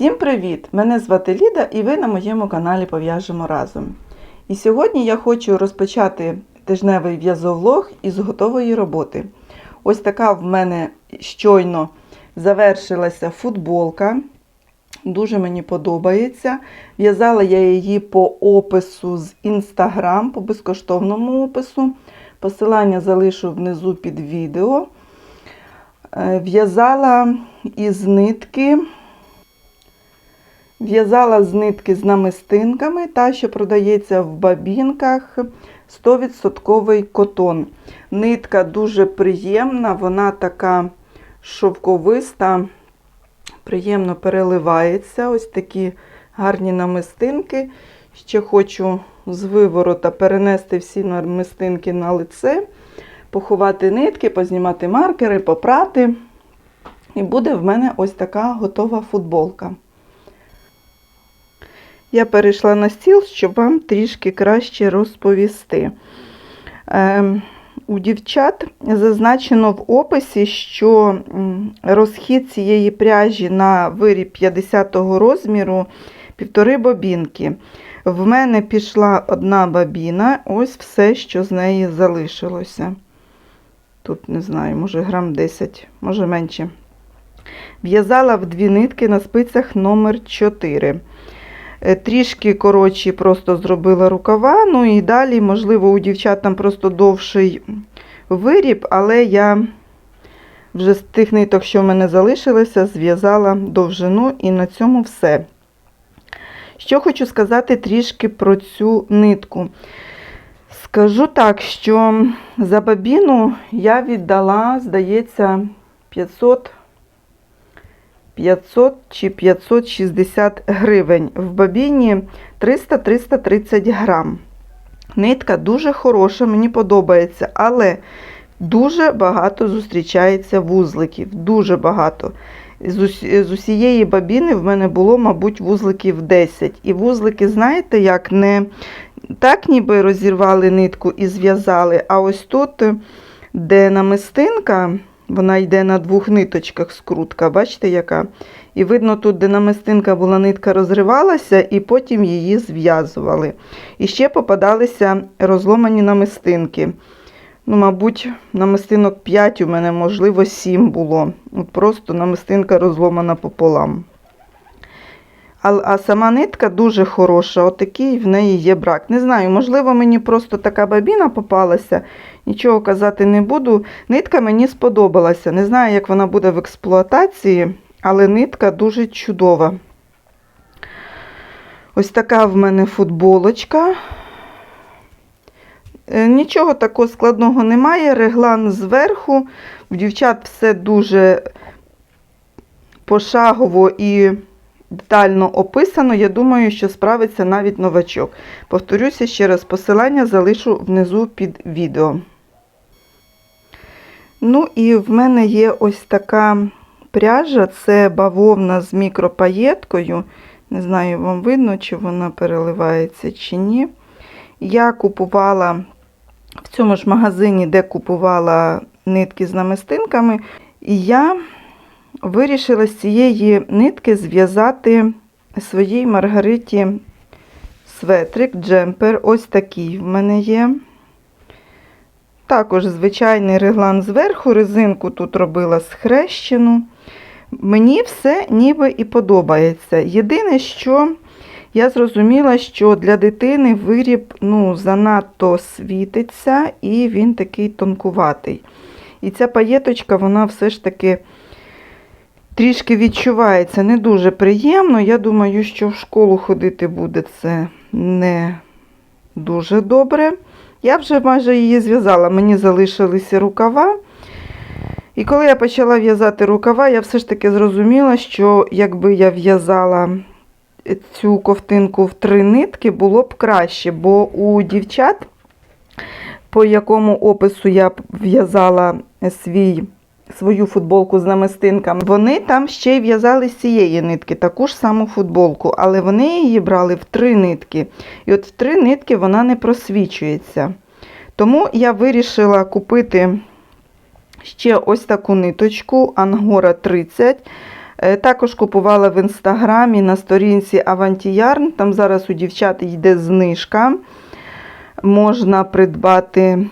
Всім привіт! Мене звати Ліда і ви на моєму каналі Пов'яжемо разом. І сьогодні я хочу розпочати тижневий в'язовлог із готової роботи. Ось така в мене щойно завершилася футболка. Дуже мені подобається. В'язала я її по опису з Instagram, по безкоштовному опису. Посилання залишу внизу під відео. Е, В'язала із нитки. В'язала з нитки з намистинками, та, що продається в бабінках 100% котон. Нитка дуже приємна, вона така шовковиста, приємно переливається. Ось такі гарні намистинки. Ще хочу з виворота перенести всі намистинки на лице, поховати нитки, познімати маркери, попрати. І буде в мене ось така готова футболка. Я перейшла на стіл, щоб вам трішки краще розповісти. Е, у дівчат зазначено в описі, що розхід цієї пряжі на виріб 50-го розміру півтори бобінки. В мене пішла одна бабіна, ось все, що з неї залишилося. Тут, не знаю, може грам 10, може менше. В'язала в дві нитки на спицях номер 4 Трішки коротші просто зробила рукава. Ну і далі, можливо, у дівчат там просто довший виріб, але я вже з тих ниток, що в мене залишилося, зв'язала довжину і на цьому все. Що хочу сказати трішки про цю нитку. Скажу так, що за бабіну я віддала, здається, 500 500 чи 560 гривень. В бабіні 300-330 грам. Нитка дуже хороша, мені подобається, але дуже багато зустрічається вузликів. Дуже багато. З усієї бабіни в мене було, мабуть, вузликів 10. І вузлики, знаєте, як не так ніби розірвали нитку і зв'язали, а ось тут, де намистинка, вона йде на двох ниточках скрутка, бачите, яка? І видно, тут, де намистинка була, нитка розривалася, і потім її зв'язували. І ще попадалися розломані намистинки. Ну, Мабуть, намистинок 5 у мене, можливо, 7 було. От Просто намистинка розломана пополам. А, а сама нитка дуже хороша, отакий в неї є брак. Не знаю, можливо, мені просто така бабіна попалася, нічого казати не буду. Нитка мені сподобалася. Не знаю, як вона буде в експлуатації, але нитка дуже чудова. Ось така в мене футболочка. Е, нічого такого складного немає. Реглан зверху. В дівчат все дуже пошагово і детально описано. Я думаю, що справиться навіть новачок. Повторюся ще раз, посилання залишу внизу під відео. Ну, і в мене є ось така пряжа, це бавовна з мікропаєткою. Не знаю, вам видно, чи вона переливається, чи ні. Я купувала в цьому ж магазині, де купувала нитки з намистинками, і я вирішила з цієї нитки зв'язати своїй Маргариті светрик, джемпер. Ось такий в мене є. Також звичайний реглан зверху, резинку тут робила схрещену. Мені все ніби і подобається. Єдине, що я зрозуміла, що для дитини виріб ну, занадто світиться і він такий тонкуватий. І ця паєточка, вона все ж таки трішки відчувається не дуже приємно. Я думаю, що в школу ходити буде це не дуже добре. Я вже майже її зв'язала, мені залишилися рукава. І коли я почала в'язати рукава, я все ж таки зрозуміла, що якби я в'язала цю ковтинку в три нитки, було б краще, бо у дівчат, по якому опису я в'язала свій свою футболку з намистинками. Вони там ще й в'язали з цієї нитки, таку ж саму футболку, але вони її брали в три нитки. І от в три нитки вона не просвічується. Тому я вирішила купити ще ось таку ниточку Ангора 30. Е, Також купувала в інстаграмі на сторінці Авантіярн. Там зараз у дівчат йде знижка. Можна придбати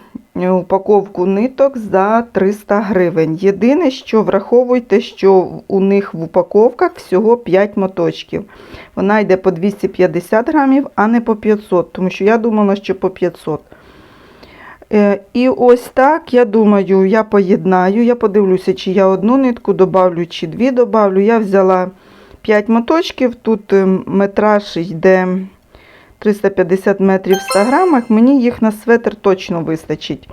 упаковку ниток за 300 гривень. Єдине, що враховуйте, що у них в упаковках всього 5 моточків. Вона йде по 250 грамів, а не по 500, тому що я думала, що по 500. Е, І ось так, я думаю, я поєднаю, я подивлюся, чи я одну нитку добавлю, чи дві добавлю. Я взяла 5 моточків, тут е, метраж йде 350 метрів в 100 грамах. Мені їх на светр точно вистачить.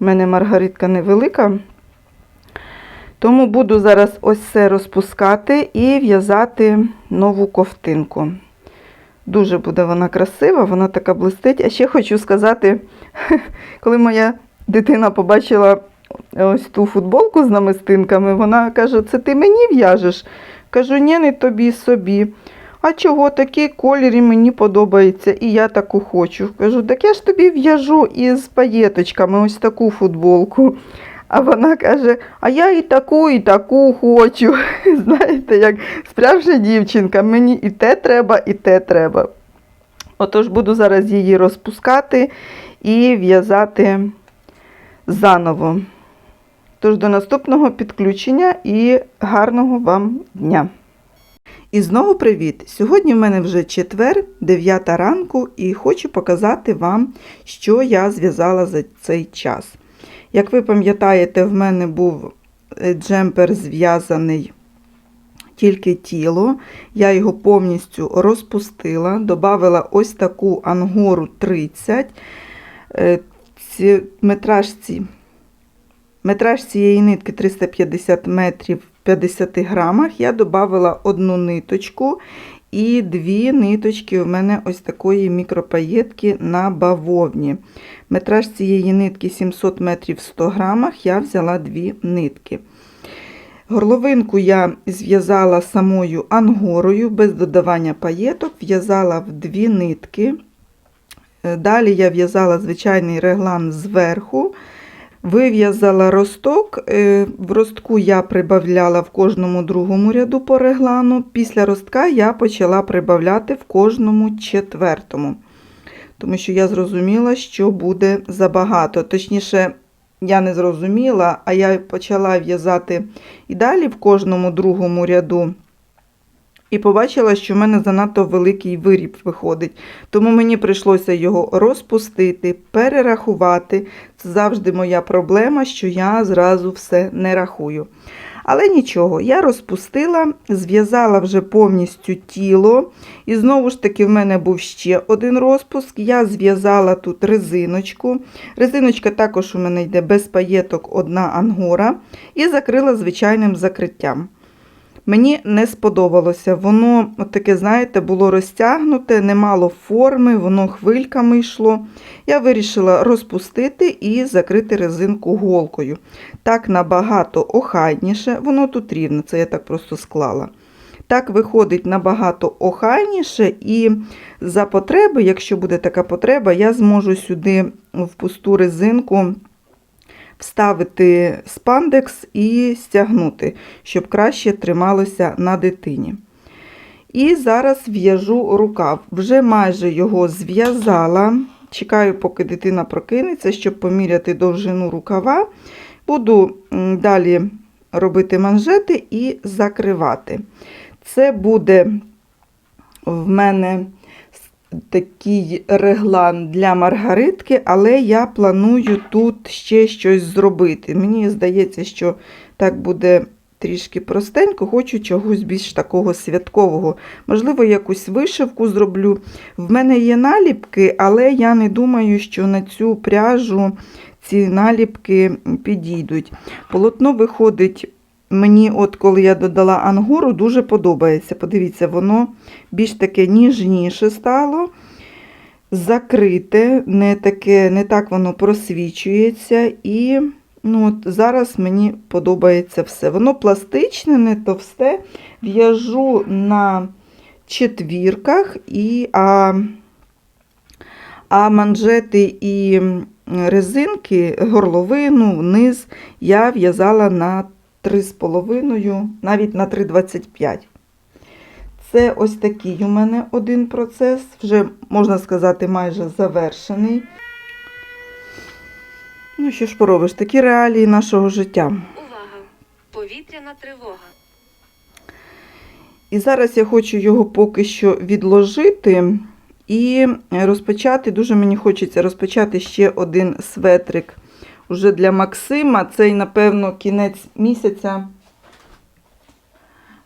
У мене маргаритка невелика. Тому буду зараз ось це розпускати і в'язати нову ковтинку. Дуже буде вона красива, вона така блистить. А ще хочу сказати, коли моя дитина побачила ось ту футболку з намистинками, вона каже: Це ти мені в'яжеш? Кажу, ні, не тобі собі. А чого такий колір мені подобається, і я таку хочу. Кажу, так я ж тобі в'яжу із паєточками ось таку футболку. А вона каже, а я і таку, і таку хочу. Знаєте, як справжня дівчинка, мені і те треба, і те треба. Отож, буду зараз її розпускати і в'язати заново. Тож до наступного підключення і гарного вам дня! І знову привіт! Сьогодні в мене вже четвер, 9 ранку, і хочу показати вам, що я зв'язала за цей час. Як ви пам'ятаєте, в мене був е, джемпер зв'язаний тільки тіло. Я його повністю розпустила, додала ось таку ангору 30. Е, метраж, ці, метраж цієї нитки 350 метрів 50 грамах. Я додала одну ниточку і дві ниточки у мене ось такої мікропаєтки на бавовні. Метраж цієї нитки 700 метрів в 100 грамах, я взяла дві нитки. Горловинку я зв'язала самою ангорою, без додавання паєток, в'язала в дві нитки. Е, Далі я в'язала звичайний реглан зверху. Вив'язала росток. Е, В ростку я прибавляла в кожному другому ряду по реглану. Після ростка я почала прибавляти в кожному четвертому. Тому що я зрозуміла, що буде забагато. Точніше, я не зрозуміла, а я почала в'язати і далі в кожному другому ряду. І побачила, що в мене занадто великий виріб виходить. Тому мені прийшлося його розпустити, перерахувати. Це завжди моя проблема, що я зразу все не рахую. Але нічого, я розпустила, зв'язала вже повністю тіло. І знову ж таки, в мене був ще один розпуск. Я зв'язала тут резиночку. Резиночка також у мене йде без паєток, одна ангора. І закрила звичайним закриттям. Мені не сподобалося. Воно, от таке, знаєте, було розтягнуте, не мало форми, воно хвильками йшло. Я вирішила розпустити і закрити резинку голкою. Так набагато охайніше, воно тут рівне, це я так просто склала. Так виходить набагато охайніше, і за потреби, якщо буде така потреба, я зможу сюди в пусту резинку вставити спандекс і стягнути, щоб краще трималося на дитині. І зараз в'яжу рукав. Вже майже його зв'язала. Чекаю, поки дитина прокинеться, щоб поміряти довжину рукава. Буду далі робити манжети і закривати. Це буде в мене такий реглан для маргаритки, але я планую тут ще щось зробити. Мені здається, що так буде трішки простенько, хочу чогось більш такого святкового. Можливо, якусь вишивку зроблю. В мене є наліпки, але я не думаю, що на цю пряжу ці наліпки підійдуть. Полотно виходить. Мені, от коли я додала ангору, дуже подобається. Подивіться, воно більш таке ніжніше стало, закрите, не таке, не так воно просвічується. І ну, от зараз мені подобається все. Воно пластичне, не товсте. В'яжу на четвірках, і, а, а манжети і резинки, горловину, вниз я в'язала на 3,5, навіть на 3,25. Це ось такий у мене один процес, вже, можна сказати, майже завершений. Ну, що ж поробиш, такі реалії нашого життя. Увага! Повітряна тривога. І зараз я хочу його поки що відложити і розпочати. Дуже мені хочеться розпочати ще один светрик уже для Максима. Цей, напевно, кінець місяця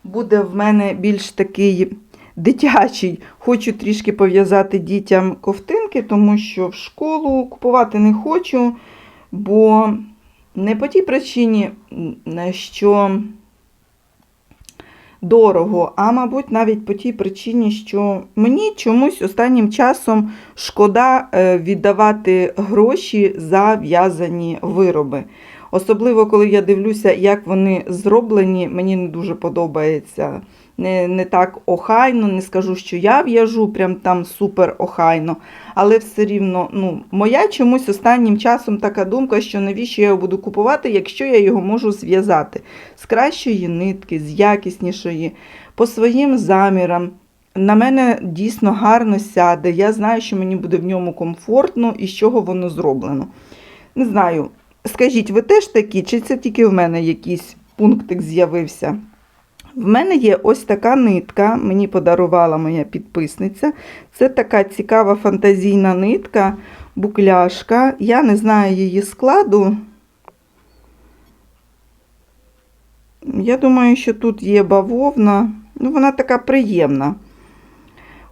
буде в мене більш такий дитячий. Хочу трішки пов'язати дітям ковтинки, тому що в школу купувати не хочу, бо не по тій причині, на що дорого, а мабуть, навіть по тій причині, що мені чомусь останнім часом шкода е, віддавати гроші за в'язані вироби. Особливо, коли я дивлюся, як вони зроблені, мені не дуже подобається. Не, не так охайно, не скажу, що я в'яжу прям там супер охайно, але все рівно, ну, моя чомусь останнім часом така думка, що навіщо я його буду купувати, якщо я його можу зв'язати з кращої нитки, з якіснішої, по своїм замірам. На мене дійсно гарно сяде. Я знаю, що мені буде в ньому комфортно і з чого воно зроблено. Не знаю, скажіть, ви теж такі, чи це тільки в мене якийсь пунктик з'явився? В мене є ось така нитка, мені подарувала моя підписниця. Це така цікава фантазійна нитка, букляшка. Я не знаю її складу. Я думаю, що тут є бавовна. Ну, вона така приємна.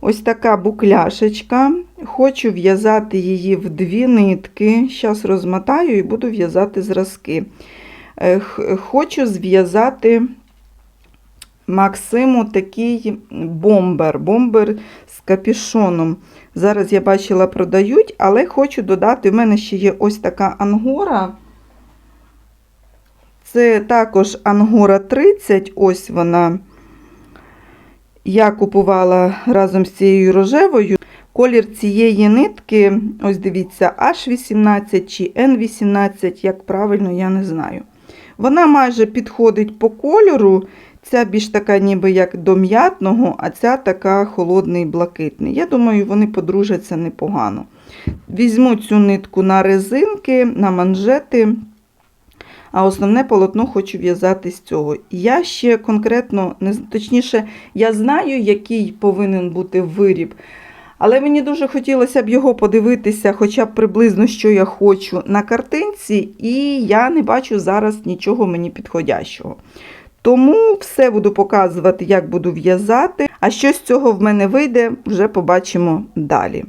Ось така букляшечка. Хочу в'язати її в дві нитки. Зараз розмотаю і буду в'язати зразки. Хочу зв'язати Максиму такий бомбер, бомбер з капюшоном. Зараз я бачила, продають, але хочу додати, в мене ще є ось така ангора. Це також ангора 30, ось вона. Я купувала разом з цією рожевою. Колір цієї нитки, ось дивіться, H18 чи N18, як правильно, я не знаю. Вона майже підходить по кольору. Ця більш така, ніби як до м'ятного, а ця така холодний блакитний. Я думаю, вони подружаться непогано. Візьму цю нитку на резинки, на манжети, а основне полотно хочу в'язати з цього. Я ще конкретно, точніше, я знаю, який повинен бути виріб. Але мені дуже хотілося б його подивитися, хоча б приблизно, що я хочу на картинці, і я не бачу зараз нічого мені підходящого. Тому все буду показувати, як буду в'язати. А що з цього в мене вийде, вже побачимо далі.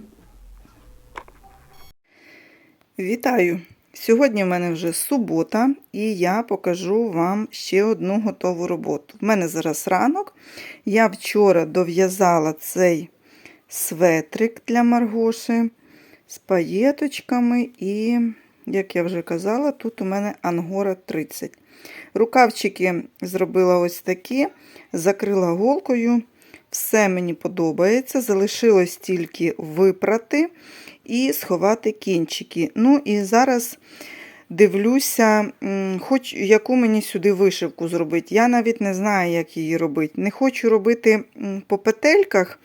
Вітаю! Сьогодні в мене вже субота, і я покажу вам ще одну готову роботу. В мене зараз ранок. Я вчора дов'язала цей светрик для Маргоші з паєточками, і, як я вже казала, тут у мене ангора 30. Рукавчики зробила ось такі, закрила голкою. Все мені подобається. Залишилось тільки випрати і сховати кінчики. Ну і зараз дивлюся, хоч яку мені сюди вишивку зробити. Я навіть не знаю, як її робити. Не хочу робити по петельках.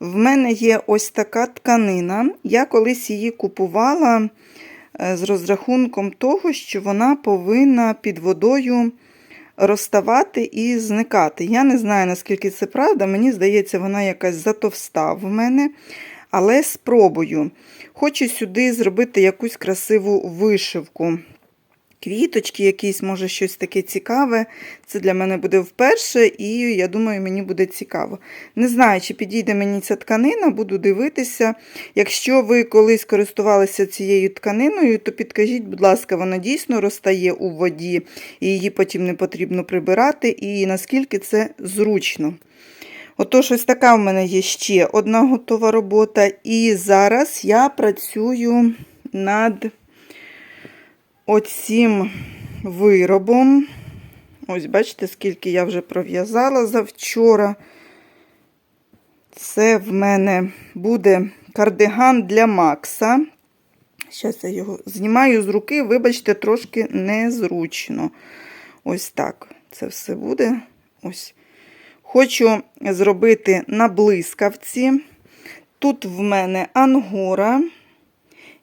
В мене є ось така тканина. Я колись її купувала з розрахунком того, що вона повинна під водою розставати і зникати. Я не знаю, наскільки це правда. Мені здається, вона якась затовста в мене. Але спробую. Хочу сюди зробити якусь красиву вишивку. Квіточки, якісь, може, щось таке цікаве. Це для мене буде вперше, і я думаю, мені буде цікаво. Не знаю, чи підійде мені ця тканина, буду дивитися. Якщо ви колись користувалися цією тканиною, то підкажіть, будь ласка, вона дійсно розтає у воді, і її потім не потрібно прибирати, і наскільки це зручно. Отож, ось така в мене є ще одна готова робота. І зараз я працюю над оцим виробом. Ось, бачите, скільки я вже пров'язала завчора. Це в мене буде кардиган для Макса. Зараз я його знімаю з руки, вибачте, трошки незручно. Ось так це все буде. Ось. Хочу зробити на блискавці. Тут в мене ангора.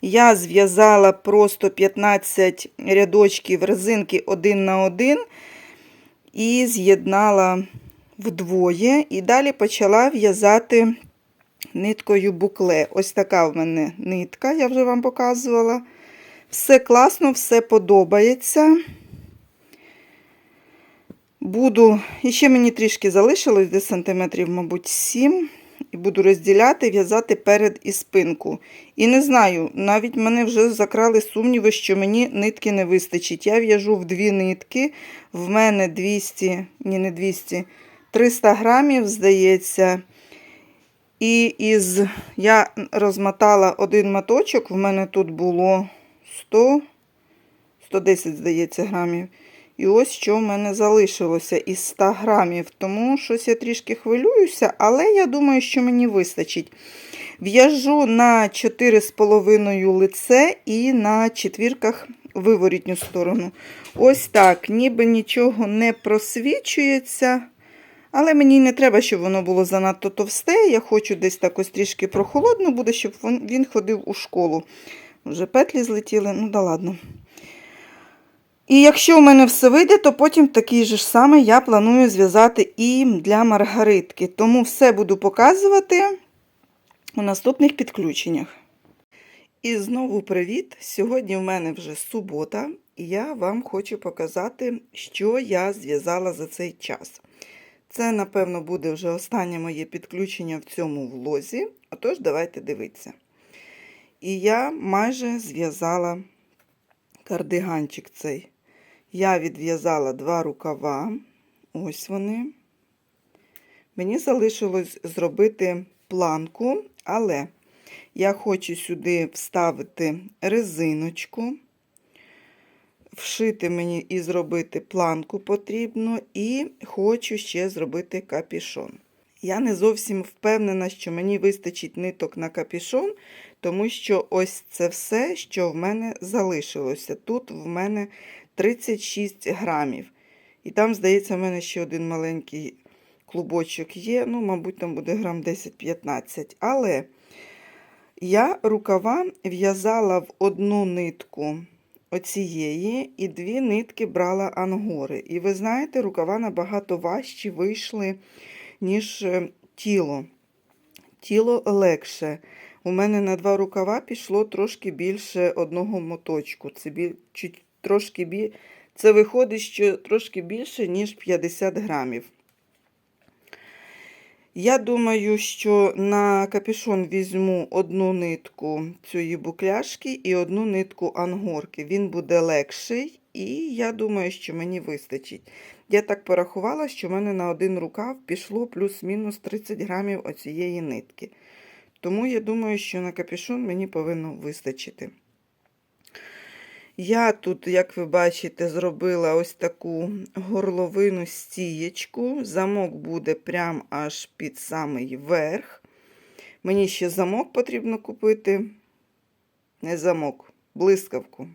Я зв'язала просто 15 рядочків резинки один на один і з'єднала вдвоє. І далі почала в'язати ниткою букле. Ось така в мене нитка, я вже вам показувала. Все класно, все подобається. Буду, ще мені трішки залишилось, десь сантиметрів, мабуть, 7. І буду розділяти, в'язати перед і спинку. І не знаю, навіть мене вже закрали сумніви, що мені нитки не вистачить. Я в'яжу в дві нитки. В мене 200, ні, не 200, 300 грамів, здається. І із я розмотала один маточок, в мене тут було 100, 110, здається, грамів. І ось що в мене залишилося із 100 грамів. Тому щось я трішки хвилююся, але я думаю, що мені вистачить. В'яжу на 4,5 лице і на четвірках виворітню сторону. Ось так, ніби нічого не просвічується. Але мені не треба, щоб воно було занадто товсте. Я хочу десь так ось трішки прохолодно буде, щоб він ходив у школу. Вже петлі злетіли, ну да ладно. І якщо у мене все вийде, то потім такий же ж самий я планую зв'язати і для маргаритки. Тому все буду показувати у наступних підключеннях. І знову привіт! Сьогодні в мене вже субота, і я вам хочу показати, що я зв'язала за цей час. Це, напевно, буде вже останнє моє підключення в цьому влозі. Отож, давайте дивитися. І я майже зв'язала кардиганчик цей. Я відв'язала два рукава. Ось вони. Мені залишилось зробити планку, але я хочу сюди вставити резиночку. Вшити мені і зробити планку потрібно, і хочу ще зробити капішон. Я не зовсім впевнена, що мені вистачить ниток на капішон, тому що ось це все, що в мене залишилося. Тут в мене 36 грамів. І там, здається, в мене ще один маленький клубочок є. Ну, мабуть, там буде грам 10-15. Але я рукава в'язала в одну нитку оцієї, і дві нитки брала ангори. І ви знаєте, рукава набагато важчі вийшли, ніж е, тіло. Тіло легше. У мене на два рукава пішло трошки більше одного моточку. Це біль, трошки бі... Це виходить, що трошки більше, ніж 50 грамів. Я думаю, що на капюшон візьму одну нитку цієї букляшки і одну нитку ангорки. Він буде легший, і я думаю, що мені вистачить. Я так порахувала, що в мене на один рукав пішло плюс-мінус 30 грамів оцієї нитки. Тому я думаю, що на капюшон мені повинно вистачити. Я тут, як ви бачите, зробила ось таку горловину стієчку. Замок буде прям аж під самий верх. Мені ще замок потрібно купити. Не замок, блискавку.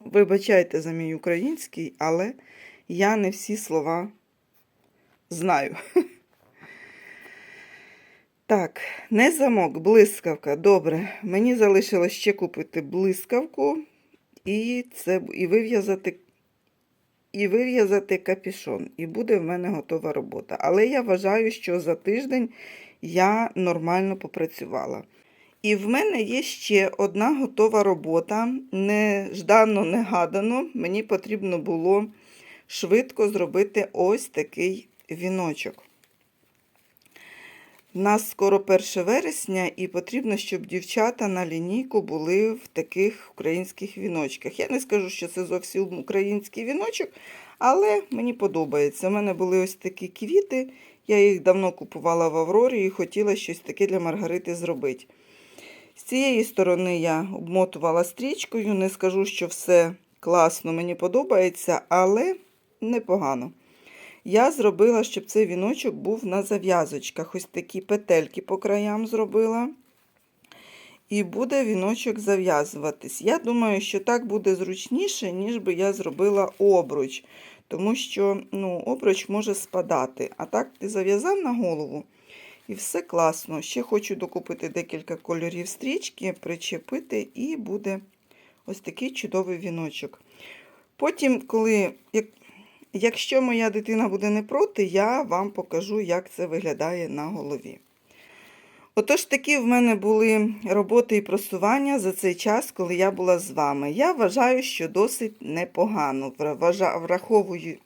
Вибачайте за мій український, але я не всі слова знаю. Так, не замок, блискавка. Добре. Мені залишилось ще купити блискавку і це і вив'язати і вив'язати капішон. І буде в мене готова робота. Але я вважаю, що за тиждень я нормально попрацювала. І в мене є ще одна готова робота. Неждано, негадано. Мені потрібно було швидко зробити ось такий віночок. У нас скоро 1 вересня, і потрібно, щоб дівчата на лінійку були в таких українських віночках. Я не скажу, що це зовсім український віночок, але мені подобається. У мене були ось такі квіти, я їх давно купувала в Аврорі і хотіла щось таке для Маргарити зробити. З цієї сторони я обмотувала стрічкою, не скажу, що все класно, мені подобається, але непогано. Я зробила, щоб цей віночок був на зав'язочках. Ось такі петельки по краям зробила. І буде віночок зав'язуватись. Я думаю, що так буде зручніше, ніж би я зробила обруч. тому що ну, обруч може спадати. А так ти зав'язав на голову і все класно. Ще хочу докупити декілька кольорів стрічки, причепити, і буде ось такий чудовий віночок. Потім, коли, як, якщо моя дитина буде не проти, я вам покажу, як це виглядає на голові. Отож, такі в мене були роботи і просування за цей час, коли я була з вами. Я вважаю, що досить непогано, враховую,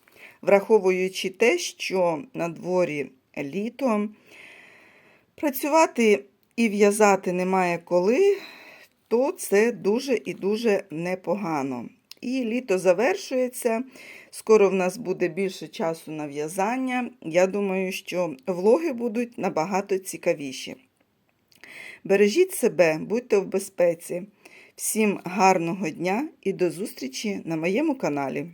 враховуючи те, що на дворі літо. Працювати і в'язати немає коли, то це дуже і дуже непогано. І літо завершується. Скоро в нас буде більше часу на в'язання. Я думаю, що влоги будуть набагато цікавіші. Бережіть себе, будьте в безпеці. Всім гарного дня і до зустрічі на моєму каналі.